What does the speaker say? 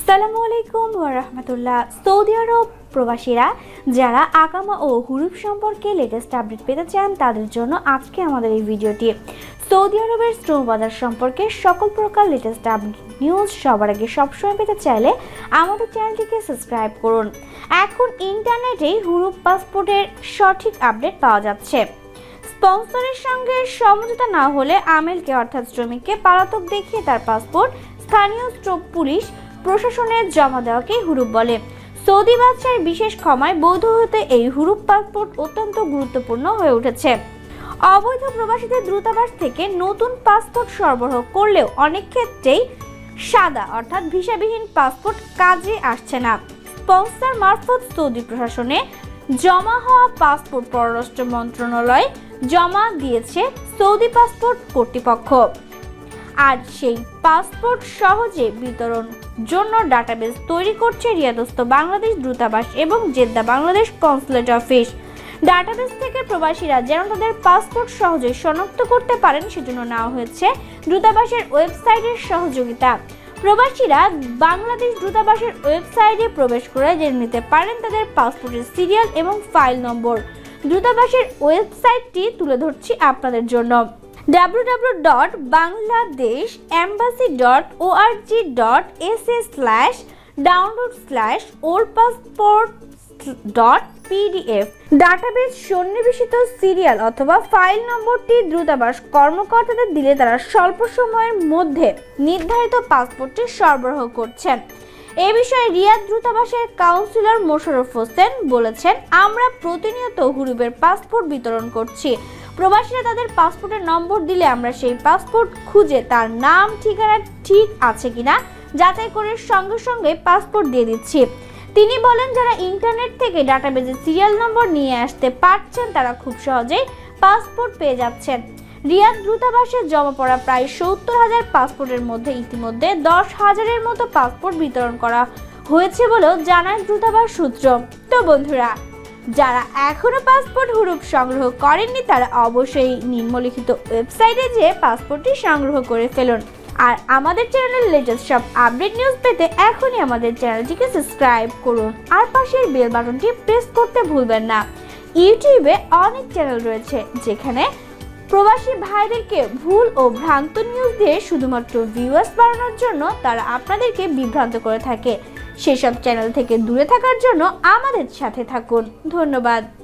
সালামু আলাইকুম রহমতুল্লাহ। সৌদি আরব প্রবাসীরা যারা আকামা ও হুরুপ সম্পর্কে লেটেস্ট আপডেট পেতে চান, তাদের জন্য আজকে আমাদের এই ভিডিওটি। সৌদি আরবের শ্রম বাজার সম্পর্কে সকল প্রকার লেটেস্ট আপডেট নিউজ সবার আগে সবসময় পেতে চাইলে আমাদের চ্যানেলটিকে সাবস্ক্রাইব করুন। এখন ইন্টারনেটে হুরুপ পাসপোর্টের সঠিক আপডেট পাওয়া যাচ্ছে। স্পন্সরের সঙ্গে সমঝোতা না হলে আমেলকে অর্থাৎ শ্রমিককে পালাতক দেখিয়ে তার পাসপোর্ট স্থানীয় পুলিশ প্রশাসনের জমা দেওয়াকে হুরুপ বলে। সৌদি বাদশার বিশেষ ক্ষমায় বৈধ হতে এই হুরুপ পাসপোর্ট অত্যন্ত গুরুত্বপূর্ণ হয়ে উঠেছে। অবৈধ প্রবাসীদের দূতাবাস থেকে নতুন পাসপোর্ট সরবরাহ করলেও অনেক ক্ষেত্রেই সাদা, অর্থাৎ ভিসাবিহীন পাসপোর্ট কাজে আসছে না। স্পন্সর মারফত সৌদি প্রশাসনে জমা হওয়া পাসপোর্ট পররাষ্ট্র মন্ত্রণালয় জমা দিয়েছে সৌদি পাসপোর্ট কর্তৃপক্ষ। আর সেই পাসপোর্ট সহজে বিতরণ জন্য ডাটাবেস তৈরি করছে রিয়াদস্থ বাংলাদেশ দূতাবাস এবং Jeddah Bangladesh consulate office database থেকে প্রবাসীরা যেন তাদের পাসপোর্ট সহজে শনাক্ত করতে পারেন সেজন্য নেওয়া হয়েছে দূতাবাসের ওয়েবসাইটের সহযোগিতা। প্রবাসীরা বাংলাদেশ দূতাবাসের ওয়েবসাইটে প্রবেশ করে জেনে নিতে পারেন তাদের পাসপোর্টের সিরিয়াল এবং ফাইল নম্বর। দূতাবাসের ওয়েবসাইটটি তুলে ধরছি আপনাদের জন্য। www.bangladesh.embassy.org.sa slash download slash old passport dot PDF database সন্নিবেশিত সিরিয়াল অথবা ফাইল নম্বরটি দূতাবাস কর্মকর্তাদের দিলে তারা স্বল্প সময়ের মধ্যে নির্ধারিত পাসপোর্টটি সরবরাহ করছেন। এ বিষয়ে রিয়াদ দূতাবাসের কাউন্সিলর মোশাররফ হোসেন বলেছেন, আমরা প্রতিনিয়ত হুরুবের পাসপোর্ট বিতরণ করছি। প্রবাসীরা তাদের পাসপোর্টের নম্বর দিলে আমরা সেই পাসপোর্ট খুঁজে তার নাম, ঠিকানা ঠিক আছে কিনা যাচাই করে সঙ্গে সঙ্গে পাসপোর্ট দিয়ে দিচ্ছি। তিনি বলেন, যারা ইন্টারনেট থেকে ডাটাবেজে সিরিয়াল নম্বর নিয়ে আসতে পারছেন, তারা খুব সহজেই পাসপোর্ট পেয়ে যাচ্ছেন। রিয়াদ দূতাবাসে জমা পড়া প্রায় সত্তর হাজার পাসপোর্টের মধ্যে ইতিমধ্যে দশ হাজারের মতো পাসপোর্ট বিতরণ করা হয়েছে বলেও জানায় দূতাবাস সূত্র। তো বন্ধুরা যারা এখনও পাসপোর্ট হুরুপ সংগ্রহ করেননি, তারা অবশ্যই নিম্নলিখিত ওয়েবসাইটে যেয়ে পাসপোর্টটি সংগ্রহ করে ফেলুন। আর আমাদের চ্যানেলের লেটেস্ট সব আপডেট নিউজ পেতে এখনই আমাদের চ্যানেলটিকে সাবস্ক্রাইব করুন। আর পাশের বেল বাটনটি প্রেস করতে ভুলবেন না। ইউটিউবে অনেক চ্যানেল রয়েছে, যেখানে প্রবাসী ভাইদেরকে ভুল ও ভ্রান্ত নিউজ দিয়ে শুধুমাত্র ভিউয়ার্স বাড়ানোর জন্য তারা আপনাদেরকে বিভ্রান্ত করে থাকে। সেসব চ্যানেল থেকে দূরে থাকার জন্য আমাদের সাথে থাকুন। ধন্যবাদ।